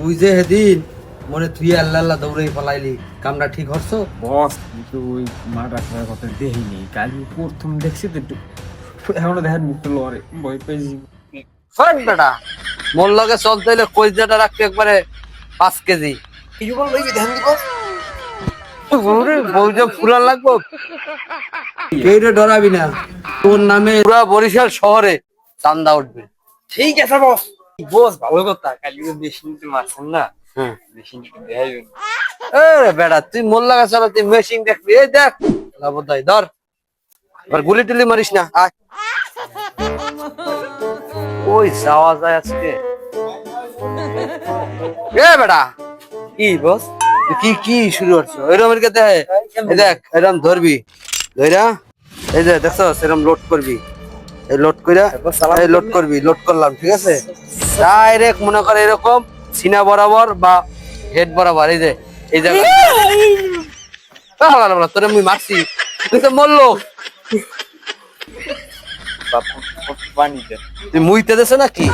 তুই যে সেদিন মনে তুই আল্লাহ আল্লাহ দৌড়ে পালাইলি কামটা ঠিক হচ্ছ? বস কিন্তু ওই মার্ডার করার কথা দেখিনি। কালি প্রথম দেখছি তো একটু। এখনও দেখার মুখটা লড়ে ভয় পেয়েছি শোন বেটা মোর লগে চলতে হলে কইজাটা রাখতে একবারে পাঁচ কেজি। কিছু বল ভাই ধ্যান দিব যে ফুলার লাগবো। কেউরে ডরাবি না। তোর নামে পুরা বরিশাল শহরে চান্দা উঠবে। ঠিক আছে বস। বস ভালো কথা কালি বেশি নিতে মারছেন না। হ্যাঁ। বেশি নিতে বেটা তুই মোর লাগা চলো তুই মেশিন দেখবি এই দেখ। লাভদাই ধর। এবার গুলি টুলি মারিস না আয়। ওই যাওয়া যায় আজকে। এ বেটা কি বস? কি কি শুরু করছ? এরকম এর কাছে দেখ এরকম ধরবি। ধইরা। এই যে দেখছ সেরকম লোড করবি। এই লোড কইরা এই লোড করবি লোড করলাম ঠিক আছে? ডাইরেক্ট মনে করে এরকম সিনা বরাবর বা হেড বরাবর এই যে এই জায়গা তোরে মুই মারছি। তুই তো মরলো। পানি দেন তুই মুইতে দেছে নাকি?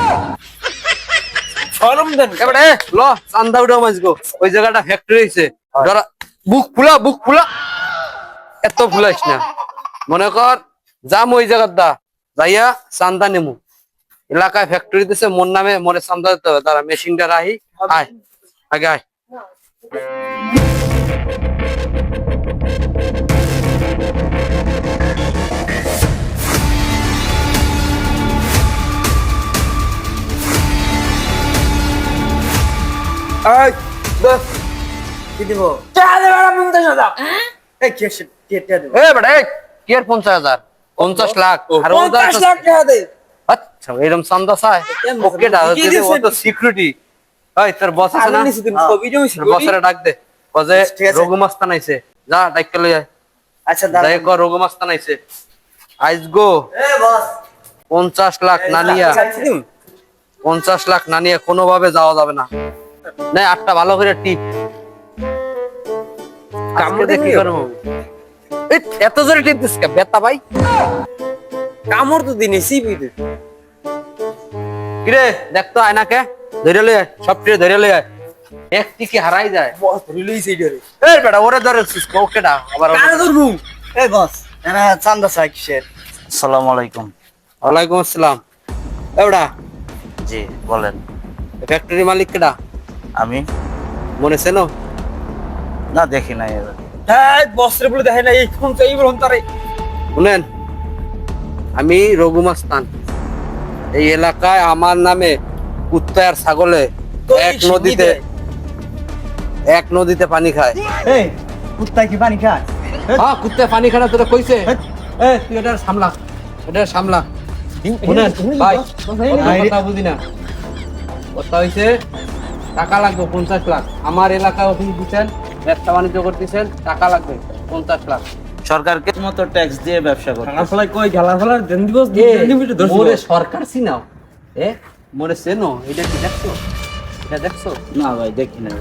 সরম দেন। এবারে ল চান্দা উঠা মাছগো ওই জায়গাটা ফ্যাক্টরি হইছে। ধরা বুক ফুলা বুক ফুলা। এত ফুলাইস না। মনে কর যাম ওই জায়গার দা। যাইয়া চান্দা নেমু। এলাকায় ফ্যাক্টরি দিছে মোর নামে মরে চান্দা দিতে হবে। তারা মেশিনটা রাহি আয় আগে আয়। এই বস কি দিব? চা দে বড় পঞ্চাশ হাজার। এই কি আছে টিয়া দেব? এ বেটা কি আর পঞ্চাশ হাজার? পঞ্চাশ লাখ আর পঞ্চাশ লাখ টাকা দে। আচ্ছা এরকম চান্দা চায়? ওকে? তো সিকিউরিটি ওই তোর বস আছে না? বসের ডাক দে। কজে ঠিক আছে। আইছে যা ডাক কে আয়। আচ্ছা যাই কর রঘুমাস্তান আইছে আইস গো। এ বস পঞ্চাশ লাখ না নিয়া পঞ্চাশ লাখ না নিয়ে কোনোভাবে যাওয়া যাবে না। না আটটা ভালো করে টিপ কামড়ে দেখি করব। এত জোরে টিপ কে বেতা ভাই। কামড় তো দিনে সিবি দে। কিরে দেখ তো আয়নাকে ধরে লই সব টিরে ধরে লই একটি কি হারাই যায়। বস রিলিজ এই ধরে এই বেটা ওরে ধরে ওকে ডা আবার কারে ধরবু? বস। এরা চান্দা চাই কিসের? আসসালামু আলাইকুম। ওয়ালাইকুম আসসালাম। এবড়া জি বলেন। ফ্যাক্টরি মালিক কেডা আমি? মনে সেনো না দেখি নাই এবার। হ্যাঁ বলে দেখে না এই শুনেন আমি রঘুমাস্তান এই এলাকায় আমার নামে কুত্তা আর ছাগলে এক নদীতে এক নদীতে পানি খায়। এই কি পানি খায়? হ্যাঁ কুত্তা পানি খায় না তোরা কইছে? এ তুই এটা সামলা। এটা সামলা। শুনেন ভাই কথা বুঝি না। কথা হইছে টাকা লাগবে পঞ্চাশ লাখ। আমার এলাকায় অফিস দিচ্ছেন ব্যবসা বাণিজ্য করতেছেন টাকা লাগবে পঞ্চাশ লাখ। সরকারকে মতো ট্যাক্স দিয়ে ব্যবসা করতে খেলা কই খেলা ফেলার দেন দিব এ, দেন দিব ধরছো। মোরে সরকার এ মোরে এটা কি দেখছ? এটা দেখছ? না ভাই দেখি নাই।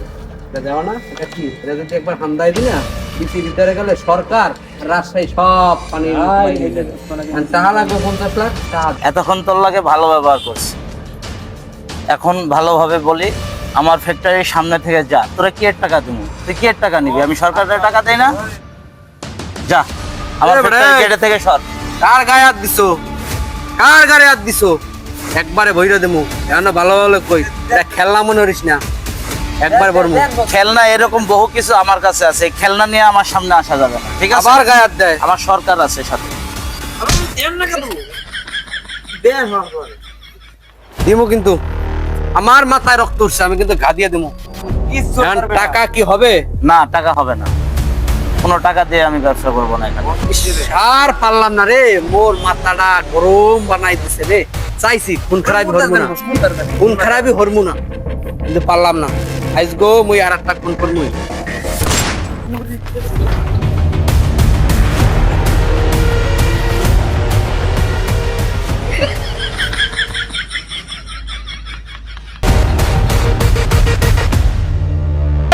এটা দেওয়া না এটা কি? এটা যদি একবার হামদাই দি না বিসি ভিতরে গেলে সরকার রাজশাহী সব পানি টাকা লাগবে পঞ্চাশ লাখ টাকা। এতক্ষণ তোর লাগে ভালো ব্যবহার করছি। এখন ভালোভাবে বলি আমার ফ্যাক্টরির সামনে থেকে যা। তোরা কি এর টাকা দিব? তুই কি এর টাকা নিবি? আমি সরকারের টাকা দেই না? যা আমার ফ্যাক্টরি গেটে থেকে সর। কার গায়ে হাত দিছো? কার গায়ে হাত দিছো? একবারে ভৈর দেমু। এখন ভালো ভালো কই। এটা খেলনা মনে করিস না। একবার বলব খেলনা এরকম বহু কিছু আমার কাছে আছে। খেলনা নিয়ে আমার সামনে আসা যাবে না ঠিক আছে? আবার গায়ে হাত দেয়। আমার সরকার আছে সাথে দিমু কিন্তু। আমার মাথায় রক্ত উঠছে আমি কিন্তু ঘা দিয়ে কিছু টাকা কি হবে? না টাকা হবে না। কোনো টাকা দিয়ে আমি ব্যবসা করব না এখানে। আর পারলাম না রে। মোর মাথাটা গরম বানাই দিছে রে। চাইছি খুন খারাপি হরমু না। খুন খারাপি হরমু না। কিন্তু পারলাম না। আইজ গো মুই আর একটা খুন করমুই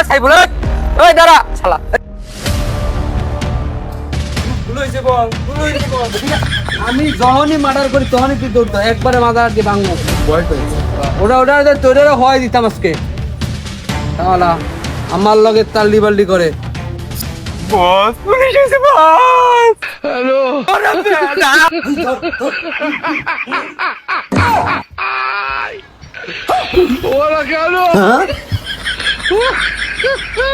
সাই বুলেট! ওই দাঁড়া! শালা। আমি যখনই মার্ডার করি তখনই তুই দৌড় একবারে মাদার দিয়ে ভাঙবো ওটা ওটা তোর হয় দিতাম আজকে। তাহলে আমার লগে তার লিবাল্ডি করে। হ্যালো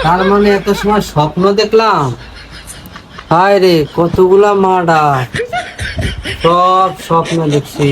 তার মানে এত সময় স্বপ্ন দেখলাম? হায় রে কতগুলা মাডা সব স্বপ্ন দেখছি।